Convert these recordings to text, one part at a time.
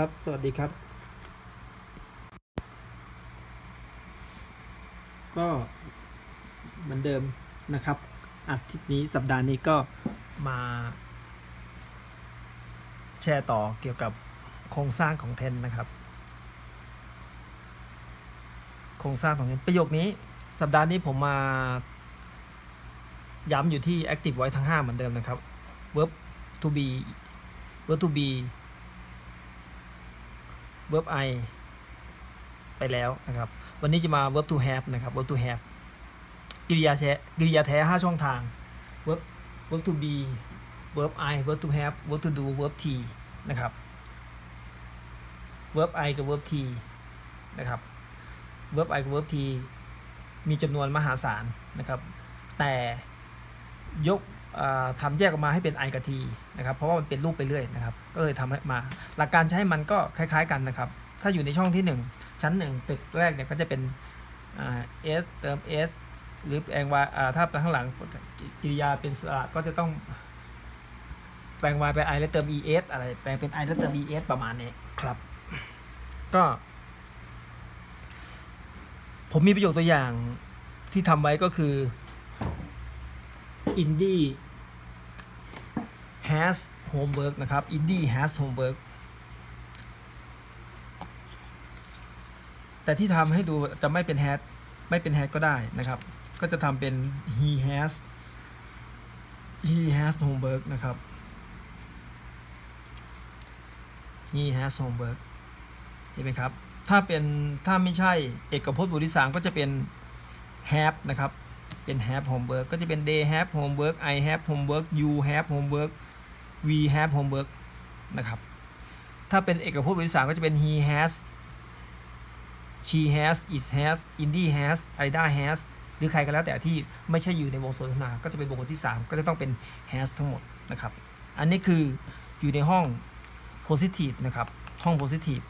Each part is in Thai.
ครับ สวัสดีครับ ก็เหมือนเดิมนะครับ อาทิตย์นี้สัปดาห์นี้ก็มาแชร์ต่อเกี่ยวกับโครงสร้างของเทนนะครับ โครงสร้างของเทนประโยคนี้สัปดาห์นี้ผมมาย้ำอยู่ที่ active voice ทั้ง 5 เหมือนเดิมนะครับ verb to be verb to be verb I ไปแล้วนะครับ วันนี้จะมา verb to have นะครับ verb to have กริยาแท้กริยาแท้5ช่องทาง verb verb to be verb I verb to have verb to do verb t นะครับ verb I กับ verb t นะครับ verb I กับ verb t มีจำนวนมหาศาลนะครับ แต่ยก อ่าทำแยกออกมาให้เป็น I กับ T นะครับเพราะว่ามันเป็นรูปไปเรื่อยนะครับก็เลยทำให้มา หลักการใช้มันก็คล้ายๆกันนะครับ ถ้าอยู่ในช่องที่ 1 ชั้น 1 ตึกแรกเนี่ยก็จะเป็นเอ่า S เติม S หรือแปลงว่าอ่าถ้าข้างหลังกิริยาเป็นสระก็จะต้องแปลง y เป็น i แล้วเติม es อะไรแปลงเป็น i แล้วเติม es ประมาณนี้ครับ ก็ ผมมีประโยคตัวอย่างที่ทำไว้ก็คือ indie has homework นะครับ indie has homework แต่ที่ทำให้ดูจะไม่เป็น has ไม่เป็น has ก็ได้นะครับ ก็จะทำเป็น he has he has homework นะครับ he has homework เห็นไหมครับ ถ้าเป็นถ้าไม่ใช่เอกพจน์บุริสามก็จะเป็น have นะครับ เป็น have homework ก็จะเป็น they have homework I have homework you have homework we have homework นะครับ ถ้าเป็นเอกพจน์บริสามก็จะเป็น he has she has it has Indy has Ida has หรือใครก็แล้วแต่ที่ไม่ใช่อยู่ในวงสนทนา ก็จะเป็นบุคคลที่ 3 ก็จะต้องเป็น has ทั้งหมดนะครับ อันนี้คืออยู่ในห้อง positive นะครับ ห้อง positive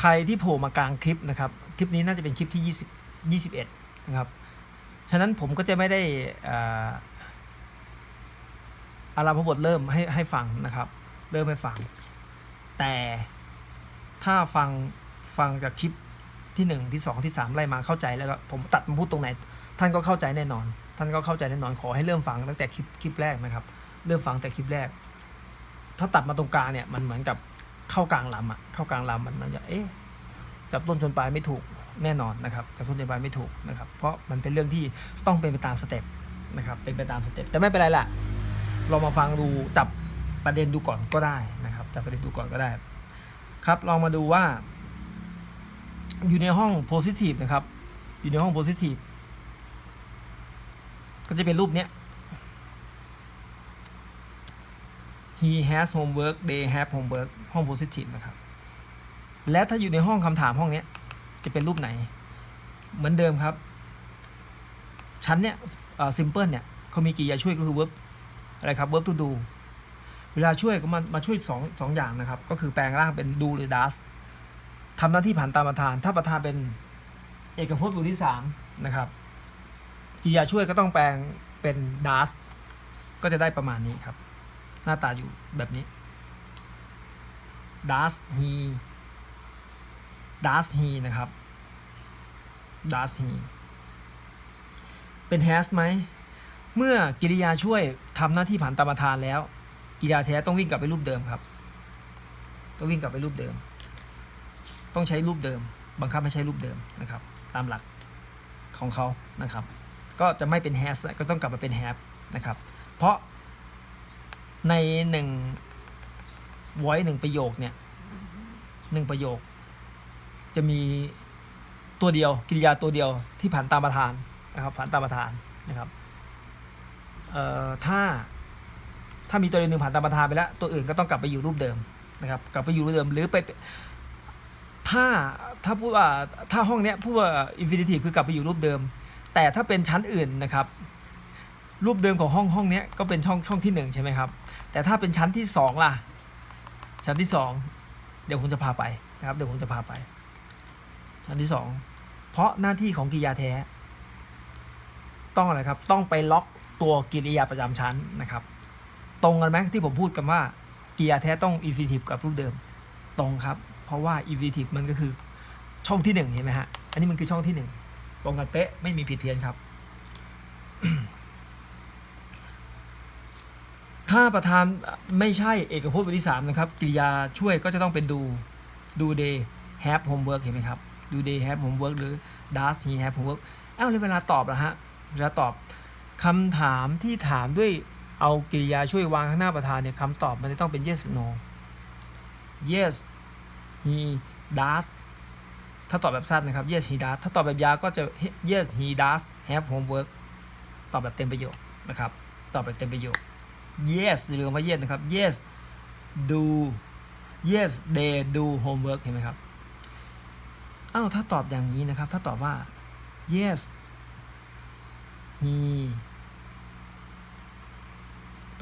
ใครที่โผล่มากลางคลิปนะครับ คลิปนี้น่าจะเป็นคลิปที่ 20 21 นะครับ ฉะนั้นผมก็จะไม่ได้ อาราพบทเริ่มให้ให้ฟังนะครับ เริ่มให้ฟัง แต่ถ้าฟังฟังจากคลิปที่ 1 ที่ 2 ที่ 3ไล่มาเข้าใจแล้วก็ผมตัดมาพูดตรงไหน ท่านก็เข้าใจแน่นอน ท่านก็เข้าใจแน่นอนขอให้เริ่มฟังตั้งแต่คลิปคลิปแรกนะครับ เริ่มฟังแต่คลิปแรก ถ้าตัดมาตรงกลางเนี่ยมันเหมือนกับเข้ากลางลำอะเข้ากลางลำมันมันจะเอ๊ะจับต้นชนปลายไม่ถูกแน่นอนนะครับจับต้นชนปลายไม่ถูกนะครับ เพราะมันเป็นเรื่องที่ต้องเป็นไปตามสเต็ปนะครับเป็นไปตามสเต็ปแต่ไม่เป็นไรล่ะ เรามาฟังดูจับประเด็นดูก่อนก็ได้นะครับจับประเด็นดูก่อนก็ได้ ครับลองมาดูว่า อยู่ในห้อง positive นะครับ อยู่ในห้อง positive ก็จะเป็นรูปเนี้ย he has homework they have homework ห้อง positive นะครับ และถ้าอยู่ในห้องคำถามห้องเนี้ย จะเป็นรูปไหน เหมือนเดิมครับ ชั้นเนี้ยอ่อ simple เนี่ยเขามีกริยาช่วยก็คือ verb อะไรครับ verb to do เวลาช่วยก็มามาช่วยสองสองอย่างนะครับ ก็คือแปลงร่างเป็น do หรือ does ทำหน้าที่ผ่านตามประธาน ถ้าประธานเป็นเอกพจน์บุคคลที่สามนะครับกริยาช่วยก็ต้องแปลงเป็น does ก็จะได้ประมาณนี้ครับ หน้าตาอยู่แบบนี้ does he does he นะครับ does he เป็น has ไหม เมื่อกิริยาช่วยทำหน้าที่ผ่านตามประธานแล้ว กิริยาแท้ต้องวิ่งกลับไปรูปเดิมครับ ต้องวิ่งกลับไปรูปเดิม ต้องใช้รูปเดิม บังคับให้ใช้รูปเดิมนะครับ ตามหลักของเขานะครับ ก็จะไม่เป็น has ก็ต้องกลับมาเป็น have นะครับ เพราะในหนึ่ง voice หนึ่งประโยคเนี่ยหนึ่งประโยค จะมีตัวเดียวกิริยาตัวเดียวที่ผ่านตามประธานนะครับ ผ่านตามประธานนะครับ ถ้าถ้ามีตัวใดหนึ่งผ่านตามประธานไปแล้ว ตัวอื่นก็ต้องกลับไปอยู่รูปเดิมนะครับ กลับไปอยู่รูปเดิมหรือไปถ้าถ้าพูดว่าถ้าห้องเนี้ยพูดว่า infinitive คือกลับไปอยู่รูปเดิม แต่ถ้าเป็นชั้นอื่นนะครับ รูปเดิมของห้องห้องเนี้ยก็เป็นช่องช่องที่หนึ่งใช่ไหมครับ แต่ถ้าเป็นชั้นที่สองล่ะ ชั้นที่สองเดี๋ยวผมจะพาไปนะครับเดี๋ยวผมจะพาไป ชั้นที่สองเพราะหน้าที่ของกิยาแท้ ต้องอะไรครับ ต้องไปล็อก ตัวกิริยาประจำชั้นนะครับ ตรงกันไหมที่ผมพูดกันว่ากริยาแท้ต้อง infinitive กับรูปเดิมตรงครับ เพราะว่า infinitive มันก็คือช่องที่หนึ่งเห็นไหมฮะอันนี้มันคือช่องที่หนึ่งตรงกันเป๊ะไม่มีผิดเพี้ยนครับ ถ้าประธานไม่ใช่เอกพจน์บทที่สามนะครับกริยาช่วยก็จะต้องเป็นดู do they have homework เห็นไหมครับ do they have homework หรือ does he have homework อ้าวแล้วเวลาตอบล่ะฮะเวลาตอบ คำถามที่ถามด้วยเอากริยาช่วยวางข้างหน้าประธานเนี่ยคำตอบมันจะต้องเป็น yes no yes he does ถ้าตอบแบบสั้นนะครับ yes he does ถ้าตอบแบบยาวก็จะ yes he does have homework ตอบแบบเต็มประโยคนะครับ ตอบแบบเต็มประโยค yes อย่าลืมว่า yes นะครับ yes do yes they do homework เห็นไหมครับอ้าวถ้าตอบอย่างนี้นะครับ ถ้าตอบว่า yes he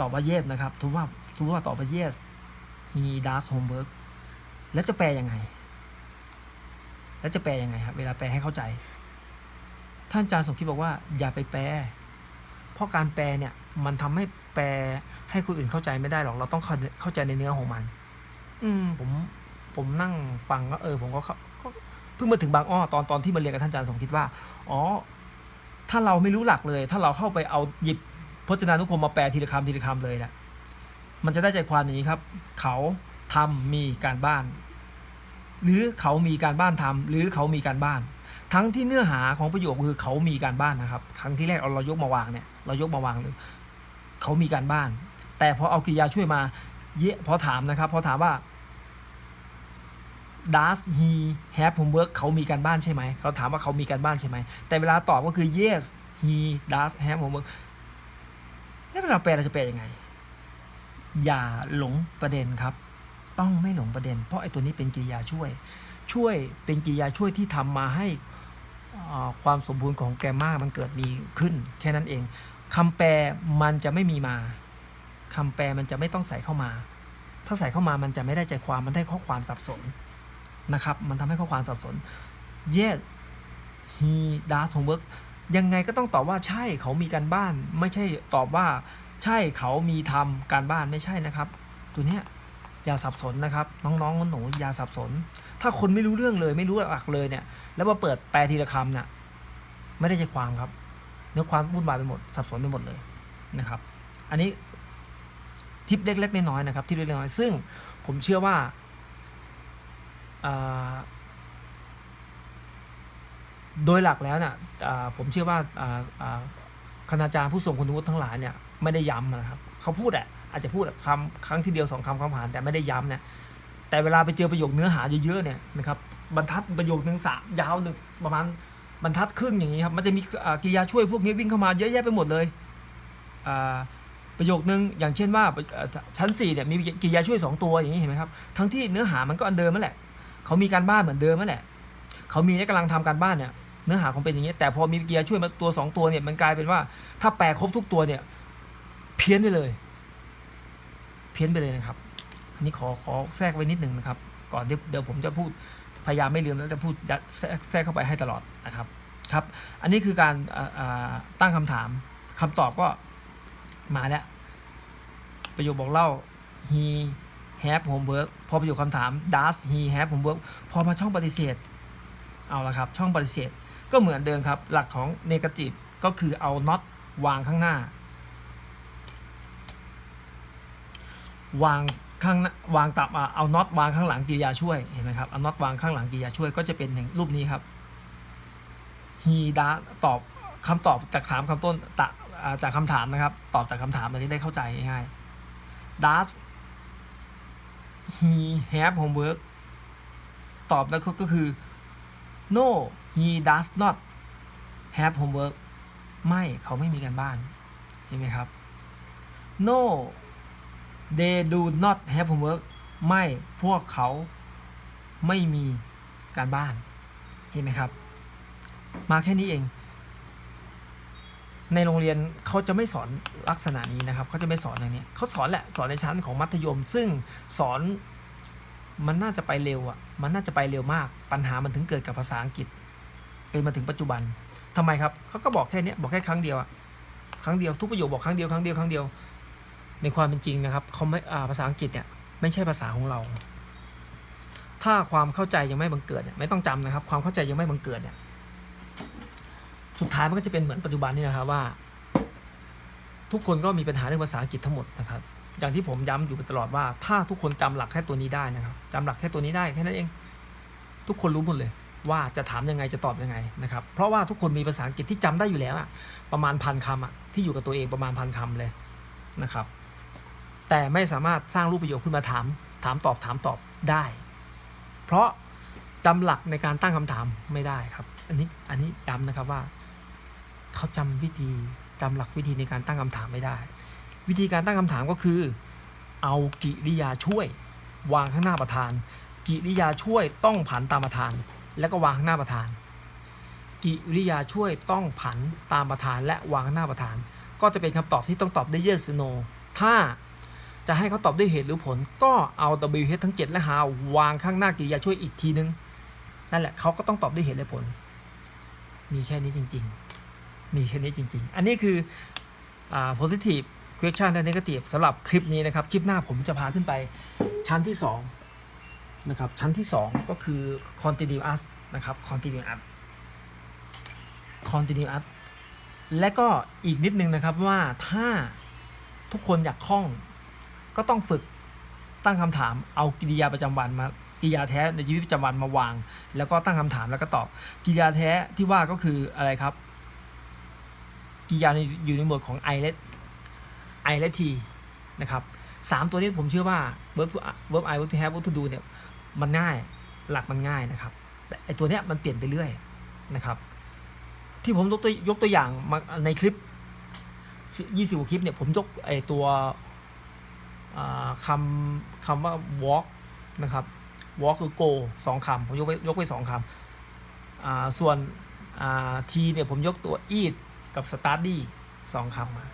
ตอบว่า yes นะครับทุกว่าทุกว่าตอบว่า yes he does homework แล้วจะแปลยังไง แล้วจะแปลยังไงครับเวลาแปลให้เข้าใจ ท่านอาจารย์สมคิดบอกว่าอย่าไปแปล เพราะการแปลเนี่ยมันทำให้แปลให้คนอื่นเข้าใจไม่ได้หรอก เราต้องเข้าเข้าใจในเนื้อของมัน อืมผมผมนั่งฟังก็เออ ผมก็เข้าก็เพิ่งมาถึงบางอ้อตอนตอนที่มาเรียนกับท่านอาจารย์สมคิดว่า อ๋อ ถ้าเราไม่รู้หลักเลย ถ้าเราเข้าไปเอาหยิบ พจนานุกรมมาแปลทีละคำทีละคำเลยนะมันจะได้ใจความอย่างนี้ครับ เขาทำมีการบ้าน หรือเขามีการบ้านทำหรือเขามีการบ้าน ทั้งที่เนื้อหาของประโยคคือเขามีการบ้านนะครับ ครั้งที่แรกเอาเรายกมาวางเนี่ยเรายกมาวางเลยเขามีการบ้าน แต่พอเอากริยาช่วยมา เยะพอถามนะครับพอถามว่า does he have homework เขามีการบ้านใช่ไหม เขาถามว่าเขามีการบ้านใช่ไหม แต่เวลาตอบก็คือ yes he does have homework แล้วเวลาแปลเราจะแปลยังไง อย่าหลงประเด็นครับ ต้องไม่หลงประเด็น เพราะไอ้ตัวนี้เป็นกริยาช่วย ช่วยเป็นกริยาช่วยที่ทำมาให้ความสมบูรณ์ของแกมมามันเกิดมีขึ้น แค่นั้นเองคำแปลมันจะไม่มีมาคำแปลมันจะไม่ต้องใส่เข้ามา ถ้าใส่เข้ามามันจะไม่ได้ใจความมันได้ข้อความสับสนนะครับ มันทำให้ข้อความสับสน yes he does homework ยังไงก็ต้องตอบว่าใช่เขามีการบ้าน ไม่ใช่ตอบว่า ใช่เขามีทำการบ้านไม่ใช่นะครับ ตัวเนี้ยอย่าสับสนนะครับ น้องๆหนูอย่าสับสน ถ้าคนไม่รู้เรื่องเลยไม่รู้หลักเลยเนี่ย แล้วมาเปิดแปลทีละคำเนี่ยไม่ได้ใจความครับ เนื้อความวุ่นวายไปหมดสับสนไปหมดเลยนะครับ อันนี้ทิปเล็กๆน้อยๆนะครับทิปเล็กๆน้อยๆซึ่งผมเชื่อว่าอ่า โดยหลักแล้วเนี่ยผมเชื่อว่าคณาจารย์ผู้ทรงคุณวุฒิทั้งหลายเนี่ยไม่ได้ย้ำนะครับเขาพูดอะอาจจะพูดคำครั้งที่เดียวสองคำคำผ่านแต่ไม่ได้ย้ำเนี่ยแต่เวลาไปเจอประโยคเนื้อหาเยอะๆเนี่ยนะครับบรรทัดประโยคหนึ่งสามยาวหนึ่งประมาณบรรทัดครึ่งอย่างนี้ครับมันจะมีอ่ากริยาช่วยพวกนี้วิ่งเข้ามาเยอะแยะไปหมดเลยประโยคนึงอย่างเช่นว่าชั้น4เนี่ยมีกริยาช่วย 2 ตัวอย่างนี้เห็นไหมครับทั้งที่เนื้อหามันก็อันเดิมนั่นแหละเขามีการบ้านเหมือนเดิมนั่นแหละเขามีและกำลังทำการบ้านเนี่ย เนื้อหาของเป็นอย่างนี้แต่พอมีเกียร์ช่วยมาตัว 2 ตัวเนี่ยมันกลายเป็นว่า ถ้าแปลครบทุกตัวเนี่ย เพี้ยนไปเลย เพี้ยนไปเลยนะครับ อันนี้ขอขอแทรกไว้นิดหนึ่งนะครับ ก่อนเดี๋ยวผมจะพูดพยายามไม่ลืมแล้วจะพูดยัดแทรกแทรกเข้าไปให้ตลอดนะครับครับ อันนี้คือการตั้งคำถามคำตอบก็มาแล้ว ประโยคบอกเล่า he have homework พอประโยคคำถาม does he have homework พอมาช่องปฏิเสธ เอาละครับ ช่องปฏิเสธ ก็เหมือนเดิมครับ หลักของ negative ก็คือเอา not วางข้างหน้า วางข้างวางตับอะเอา not วางข้างหลังกริยาช่วยเห็นไหมครับเอา not วางข้างหลังกริยาช่วยก็จะเป็นอย่างรูปนี้ครับ he does ตอบคำตอบจากถามคำต้นตะจากคำถามนะครับ ตอบจากคำถามมันจะได้เข้าใจง่ายๆ does he have homework ตอบแล้วก็ก็คือ no he does not have homework ไม่เขาไม่มีการบ้านเห็นไหมครับ no they do not have homework ไม่พวกเขาไม่มีการบ้าน เห็นไหมครับ มาแค่นี้เอง ในโรงเรียนเขาจะไม่สอนลักษณะนี้นะครับเขาจะไม่สอนอย่างนี้เขาสอนแหละสอนในชั้นของมัธยม ซึ่งสอนมันน่าจะไปเร็วอะมันน่าจะไปเร็วมาก ปัญหามันถึงเกิดกับภาษาอังกฤษ เป็นมาถึงปัจจุบันทำไมครับเขาก็บอกแค่นี้บอกแค่ครั้งเดียวอะครั้งเดียวทุกประโยคบอกครั้งเดียวครั้งเดียวครั้งเดียว ในความเป็นจริงนะครับเขาไม่อ่าภาษาอังกฤษเนี่ยไม่ใช่ภาษาของเรา ถ้าความเข้าใจยังไม่บังเกิดเนี่ยไม่ต้องจำนะครับ ความเข้าใจยังไม่บังเกิดเนี่ยสุดท้ายมันก็จะเป็นเหมือนปัจจุบันนี่นะครับว่า ทุกคนก็มีปัญหาเรื่องภาษาอังกฤษทั้งหมดนะครับอย่างที่ผมย้ำอยู่ตลอดว่า ถ้าทุกคนจำหลักแค่ตัวนี้ได้นะครับจำหลักแค่ตัวนี้ได้แค่นั้นเอง ทุกคนรู้หมดเลย ว่าจะถามยังไงจะตอบยังไงนะครับ เพราะว่าทุกคนมีภาษาอังกฤษที่จำได้อยู่แล้วอะประมาณพันคำอะที่อยู่กับตัวเองประมาณพันคำเลยนะครับ แต่ไม่สามารถสร้างรูปประโยคขึ้นมาถาม ถามตอบถามตอบได้ เพราะจำหลักในการตั้งคำถามไม่ได้ครับ อันนี้อันนี้ย้ำนะครับว่าเขาจำวิธีจำหลักวิธีในการตั้งคำถามไม่ได้ วิธีการตั้งคำถามก็คือ เอากิริยาช่วย วางข้างหน้าประธาน กิริยาช่วยต้องผันตามประธาน แล้วก็วางข้างหน้าประธาน กิริยาช่วยต้องผันตามประธานและวางข้างหน้าประธาน ก็จะเป็นคำตอบที่ต้องตอบได้วย yes or no ถ้าจะให้เขาตอบด้วยเหตุหรือผล ก็เอา W H ทั้ง 7 และ how วางข้างหน้ากิริยาช่วยอีกทีนึง นั่นแหละเขาก็ต้องตอบด้วยเหตุและผล มีแค่นี้จริง ๆ มีแค่นี้จริง ๆ อันนี้คืออ positive question และ negative สำหรับคลิปนี้นะครับ คลิปหน้าผมจะพาขึ้นไปชั้นที่ 2 นะครับชั้นที่ 2 ก็คือ continuous นะครับ continuous continuous และก็อีกนิดนึงนะครับว่าถ้าทุกคนอยากคล่อง ก็ต้องฝึกตั้งคำถามเอากิริยาประจำวันมากิริยาแท้ในชีวิตประจำวันมาวาง แล้วก็ตั้งคำถามแล้วก็ตอบกิริยาแท้ที่ว่าก็คืออะไรครับกิริยาในอยู่ในหมวดของ I และ I และ T นะครับ สามตัวนี้ผมเชื่อว่า verb to verb I verb to have verb to do เนี่ยมันง่ายหลักมันง่ายนะครับ แต่ไอตัวเนี้ยมันเปลี่ยนไปเรื่อยนะครับ ที่ผมยกตัวยกตัวอย่างมาในคลิป 20กว่าคลิปเนี่ยผมยกไอตัวคำคำว่า walk นะครับ walk คือ go สองคำผมยกไว้ยกไว้สองคำส่วน t เนี่ยผมยกตัว eat กับ study สองคำมา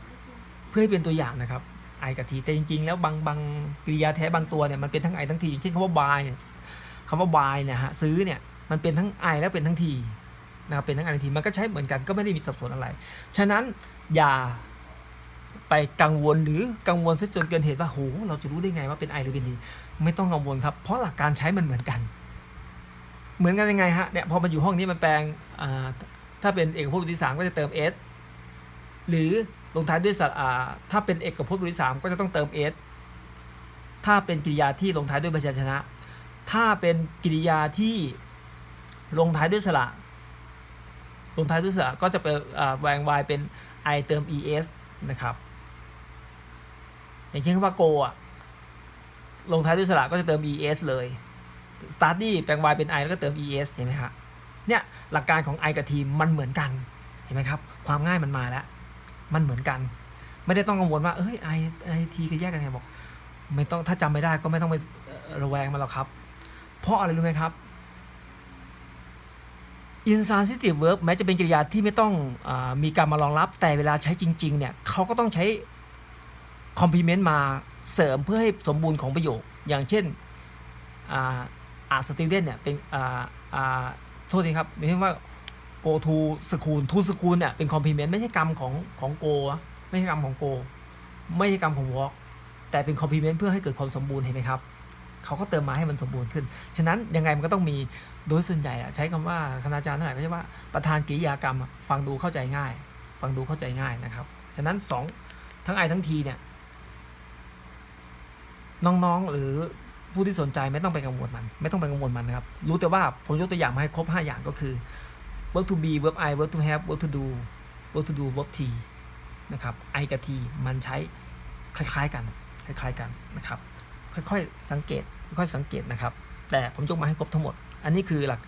เพื่อให้เป็นตัวอย่างนะครับ i กับ t แต่จริง ๆ แล้วบางบางกริยาแท้บางตัวเนี่ยมันเป็นทั้ง i ทั้ง t อย่างเช่นคำว่า buy คำว่า buy เนี่ยฮะซื้อเนี่ยมันเป็นทั้ง i และเป็นทั้ง t นะครับเป็นทั้ง i และ t มันก็ใช้เหมือนกันก็ไม่ได้มีสับสนอะไร ฉะนั้นอย่าไปกังวลหรือกังวลซะจนเกินเหตุว่าโหเราจะรู้ได้ไงว่าเป็น i หรือเป็น t ไม่ต้องกังวลครับ เพราะหลักการใช้มันเหมือนกัน เหมือนกันยังไงฮะเนี่ยพอมันอยู่ห้องนี้มันแปลงถ้าเป็นเอกพจน์ทที่สามก็จะเติม s หรือ ลงท้ายด้วยสัตว์ถ้าเป็นเอกพจน์บทที่สามก็จะต้องเติม s ถ้าเป็นกริยาที่ลงท้ายด้วยพยัญชนะ ถ้าเป็นกริยาที่ลงท้ายด้วยสระ ลงท้ายด้วยสระก็จะเป็นอ่าแวง y เป็น i เติม es นะครับ อย่างเช่นคำว่า go อะ ลงท้ายด้วยสระก็จะเติม es เลย study แปลง y เป็น i แล้วก็เติม es เห็นไหมฮะเนี่ยหลักการของ i กับ t มันเหมือนกัน เห็นไหมครับ ความง่ายมันมาแล้ว มันเหมือนกัน ไม่ได้ต้องกังวลว่าเอ้ย i i t ก็แยกกันไงบอก ไม่ต้องถ้าจำไม่ได้ก็ไม่ต้องไประแวงมันหรอกครับ เพราะอะไรรู้ไหมครับ intransitive verb แม้จะเป็นกริยาที่ไม่ต้องอมีการมารองรับแต่เวลาใช้จริงๆเนี่ยเขาก็ต้องใช้ complement มาเสริมเพื่อให้สมบูรณ์ของประโยค อย่างเช่นอ่าอาสติเดนเนี่ยเป็นอ่าอ่าโทษทีครับไม่ใช่ว่า go to school to school เนี่ยเป็น complement ไม่ใช่กรรมของของ go อะไม่ใช่กรรมของ go ไม่ใช่กรรมของ walk แต่เป็น complement เพื่อให้เกิดความสมบูรณ์เห็นไหมครับเขาก็เติมมาให้มันสมบูรณ์ขึ้น ฉะนั้นยังไงมันก็ต้องมีโดยส่วนใหญ่อะใช้คำว่าคณาจารย์เท่าไหร่ก็ใช่ว่าประธานกิริยากรรมฟังดูเข้าใจง่าย ฟังดูเข้าใจง่ายนะครับ ฉะนั้นสองทั้งไอทั้งทีเนี่ยน้องๆหรือผู้ที่สนใจไม่ต้องไปกังวลมัน ไม่ต้องไปกังวลมันนะครับ รู้แต่ว่าผมยกตัวอย่างมาให้ครบ 5 อย่างก็คือ verb to be verb I verb to have verb to do verb to do verb t นะครับ I กับ t มันใช้คล้ายๆกัน คล้ายๆกันนะครับ ค่อยๆสังเกต ค่อยๆสังเกตนะครับ แต่ผมยกมาให้ครบทั้งหมด อันนี้คือหลัก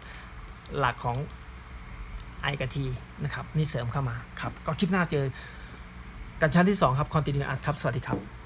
หลักของ I กับ T นะครับ นี่เสริมเข้ามาครับ ก็คลิปหน้าเจอกันชั้นที่ 2 ครับ Continue Art ครับ สวัสดีครับ